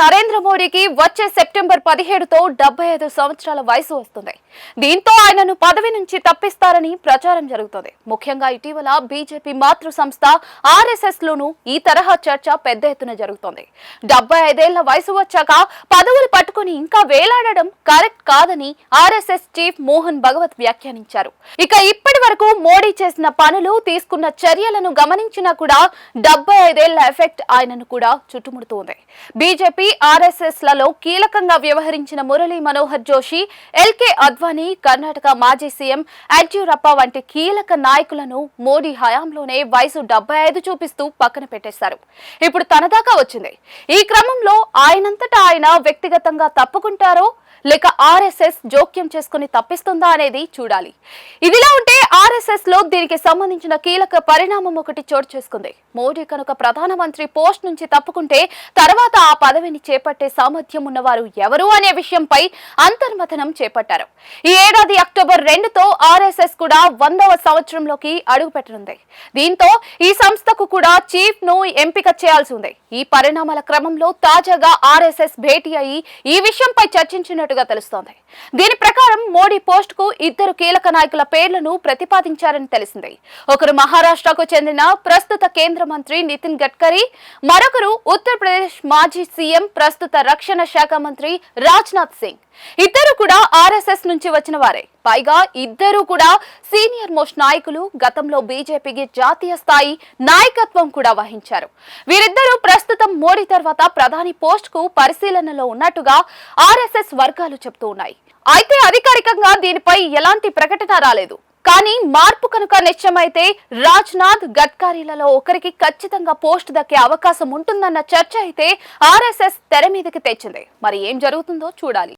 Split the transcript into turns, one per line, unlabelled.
నరేంద్ర మోడీకి వచ్చే సెప్టెంబర్ పదిహేడుతో డెబ్బై ఐదు సంవత్సరాల వయసు వస్తుంది. దీంతో ఆయనను పదవి నుంచి తప్పిస్తారని ప్రచారం జరుగుతోంది. ముఖ్యంగా ఇటీవల బీజేపీ మాతృ సంస్థ ఆర్ఎస్ఎస్ లోనూ ఈ తరహా చర్చ పెద్ద ఎత్తున జరుగుతోంది. డెబ్బై ఐదేళ్ళ వయసు వచ్చాక పదవులు పట్టుకుని ఇంకా వేలాడడం కరెక్ట్ కాదని ఆర్ఎస్ఎస్ చీఫ్ మోహన్ భగవత్ వ్యాఖ్యానించారు. ఇక ఇప్పటి వరకు మోడీ చేసిన పనులు తీసుకున్న చర్యలను గమనించినా కూడా డెబ్బై ఐదేళ్ళ ఎఫెక్ట్ ఆయనను కూడా చుట్టుముడుతోంది. బీజేపీ ఆర్ఎస్ఎస్లలో కీలకంగా వ్యవహరించిన మురళీ మనోహర్ జోషి ఎల్కే అద్వానీ కర్ణాటక మాజీ సీఎం యడ్యూరప్ప వంటి కీలక నాయకులను మోడీ హయాంలోనే వయసు డెబ్బై ఐదు చూపిస్తూ పక్కన పెట్టేశారు. ఇప్పుడు తన దాకా వచ్చింది. ఈ క్రమంలో ఆయనంతటా ఆయన వ్యక్తిగతంగా తప్పుకుంటారో లేక ఆర్ఎస్ఎస్ జోక్యం చేసుకుని తప్పిస్తుందా అనేది చూడాలి. ఇదిలా ఉంటే ఆర్ఎస్ఎస్లో దీనికి సంబంధించిన కీలక పరిణామం ఒకటి చోటు చేసుకుంది. మోడీ కనుక ప్రధానమంత్రి పోస్ట్ నుంచి తప్పుకుంటే తర్వాత ఆ పదవిని చేపట్టే సామర్థ్యం ఉన్నవారు ఎవరు అనే విషయంపై అంతర్మథనం చేపట్టారు. ఈ ఏడాది అక్టోబర్ రెండుతో ఆర్ఎస్ఎస్ కూడా వందవ సంవత్సరంలోకి అడుగుపెట్టనుంది దీంతో ఈ సంస్థకు కూడా చీఫ్ను ఎంపిక చేయాల్సి ఉంది. ఈ పరిణామాల క్రమంలో తాజాగా ఆర్ఎస్ఎస్ భేటీ అయి ఈ విషయంపై చర్చించినట్టుగా తెలుస్తోంది. దీని ప్రకారం మోడీ పోస్ట్కు ఇద్దరు కీలక నాయకుల పేర్లను ప్రతిపాదించారని తెలిసింది. ఒకరు మహారాష్ట్రకు చెందిన ప్రస్తుత కేంద్ర మంత్రి నితిన్ గడ్కరీ మరొకరు ఉత్తరప్రదేశ్ మాజీ సీఎం ప్రస్తుత రక్షణ శాఖ మంత్రి రాజ్నాథ్ సింగ్. ఇద్దరు కూడా ఆర్ఎస్ఎస్ నుంచి వచ్చిన వారే. పైగా ఇద్దరు కూడా సీనియర్ మోస్ట్ నాయకులు గతంలో బీజేపీకి జాతీయ స్థాయి నాయకత్వం కూడా వహించారు. వీరిద్దరూ ప్రస్తుతం మోడీ తర్వాత ప్రధాని పోస్ట్కు పరిశీలనలో ఉన్నట్టుగా ఆర్ఎస్ఎస్ వర్గాలు చెబుతూ ఉన్నాయి. అయితే అధికారికంగా దీనిపై ఎలాంటి ప్రకటన రాలేదు. కానీ మార్పు కనుక నిశ్చయమైతే రాజ్నాథ్ గడ్కారీలలో ఒకరికి ఖచ్చితంగా పోస్ట్ దక్కే అవకాశం ఉంటుందన్న చర్చ అయితే ఆర్ఎస్ఎస్ తెర మీదకి తెచ్చింది. మరి ఏం జరుగుతుందో చూడాలి.